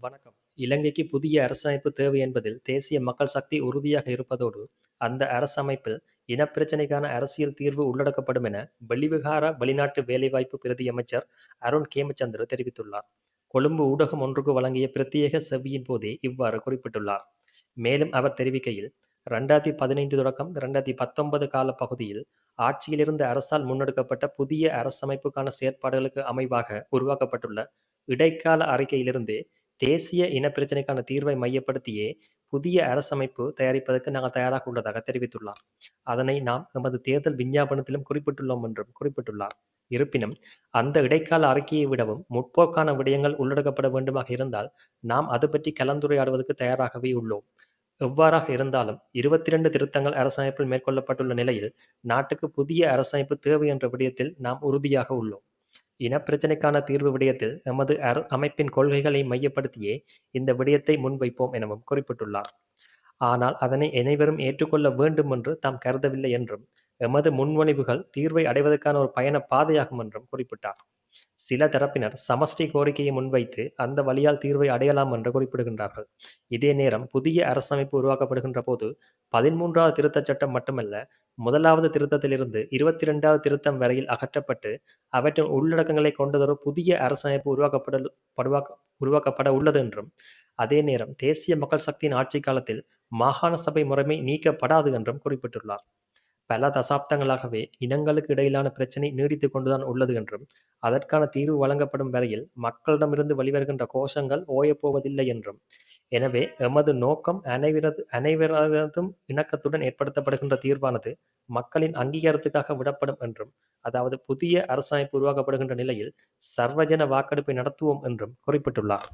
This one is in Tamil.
வணக்கம். இலங்கைக்கு புதிய அரசமைப்பு தேவை என்பதில் தேசிய மக்கள் சக்தி உறுதியாக இருப்பதோடு, அந்த அரசமைப்பில் இனப்பிரச்சினைக்கான அரசியல் தீர்வு உள்ளடக்கப்படும் என வெளிவிகார வெளிநாட்டு வேலைவாய்ப்பு பிரதி அமைச்சர் அருண் கேமச்சந்திர தெரிவித்துள்ளார். கொழும்பு ஊடகம் ஒன்றுக்கு வழங்கிய பிரத்தியேக செவ்வியின் போதே இவ்வாறு குறிப்பிட்டுள்ளார். மேலும் அவர் தெரிவிக்கையில், ரெண்டாயிரத்தி பதினைந்து தொடக்கம் ரெண்டாயிரத்தி பத்தொன்பது காலப் பகுதியில் ஆட்சியிலிருந்து அரசால் முன்னெடுக்கப்பட்ட புதிய அரசமைப்புக்கான செயற்பாடுகளுக்கு அமைவாக உருவாக்கப்பட்டுள்ள இடைக்கால அறிக்கையிலிருந்தே தேசிய இனப்பிரச்சினைக்கான தீர்வை மையப்படுத்தியே புதிய அரசமைப்பு தயாரிப்பதற்கு நாங்கள் தயாராக உள்ளதாக தெரிவித்துள்ளார். அதனை நாம் எமது தேர்தல் விஞ்ஞாபனத்திலும் குறிப்பிட்டுள்ளோம் என்றும் குறிப்பிட்டுள்ளார். இருப்பினும், அந்த இடைக்கால அறிக்கையை விடவும் முற்போக்கான விடயங்கள் உள்ளடக்கப்பட வேண்டுமாக இருந்தால், நாம் அது பற்றி கலந்துரையாடுவதற்கு தயாராகவே உள்ளோம். எவ்வாறாக இருந்தாலும், இருபத்தி ரெண்டு திருத்தங்கள் அரசமைப்பில் மேற்கொள்ளப்பட்டுள்ள நிலையில், நாட்டுக்கு புதிய அரசமைப்பு தேவை என்ற விடயத்தில் நாம் உறுதியாக உள்ளோம். இனப்பிரச்சினைக்கான தீர்வு விடயத்தில் எமது அமைப்பின் கொள்கைகளை மையப்படுத்தியே இந்த விடயத்தை முன்வைப்போம் எனவும் குறிப்பிட்டுள்ளார். ஆனால் அதனை அனைவரும் ஏற்றுக்கொள்ள வேண்டும் என்று தாம் கருதவில்லை என்றும், எமது முன்மொழிவுகள் தீர்வை அடைவதற்கான ஒரு பயண பாதையாகும் என்றும் குறிப்பிட்டார். சில தரப்பினர் சமஷ்டி கோரிக்கையை முன்வைத்து அந்த வழியால் தீர்வை அடையலாம் என்று குறிப்பிடுகின்றார்கள். இதே நேரம் புதிய அரசமைப்பு உருவாக்கப்படுகின்ற போது, பதின்மூன்றாவது திருத்தச் சட்டம் மட்டுமல்ல, முதலாவது திருத்தத்திலிருந்து இருபத்தி இரண்டாவது திருத்தம் வரையில் அகற்றப்பட்டு, அவற்றின் உள்ளடக்கங்களை கொண்டதொரு புதிய அரசமைப்பு உருவாக்கப்பட உள்ளது என்றும், அதே நேரம் தேசிய மக்கள் சக்தியின் ஆட்சி காலத்தில் மாகாண சபை முறைமை நீக்கப்படாது என்றும் குறிப்பிட்டுள்ளார். பல தசாப்தங்களாகவே இனங்களுக்கு இடையிலான பிரச்சினை நீடித்து கொண்டுதான் உள்ளது என்றும், அதற்கான தீர்வு வழங்கப்படும் வரையில் மக்களிடமிருந்து வெளிவருகின்ற கோஷங்கள் ஓயப்போவதில்லை என்றும், எனவே எமது நோக்கம் அனைவரதும் இணக்கத்துடன் ஏற்படுத்தப்படுகின்ற தீர்வானது மக்களின் அங்கீகாரத்துக்காக விடப்படும் என்றும், அதாவது புதிய அரசமைப்பு உருவாக்கப்படுகின்ற நிலையில் சர்வஜன வாக்கெடுப்பை நடத்துவோம் என்றும் குறிப்பிட்டுள்ளார்.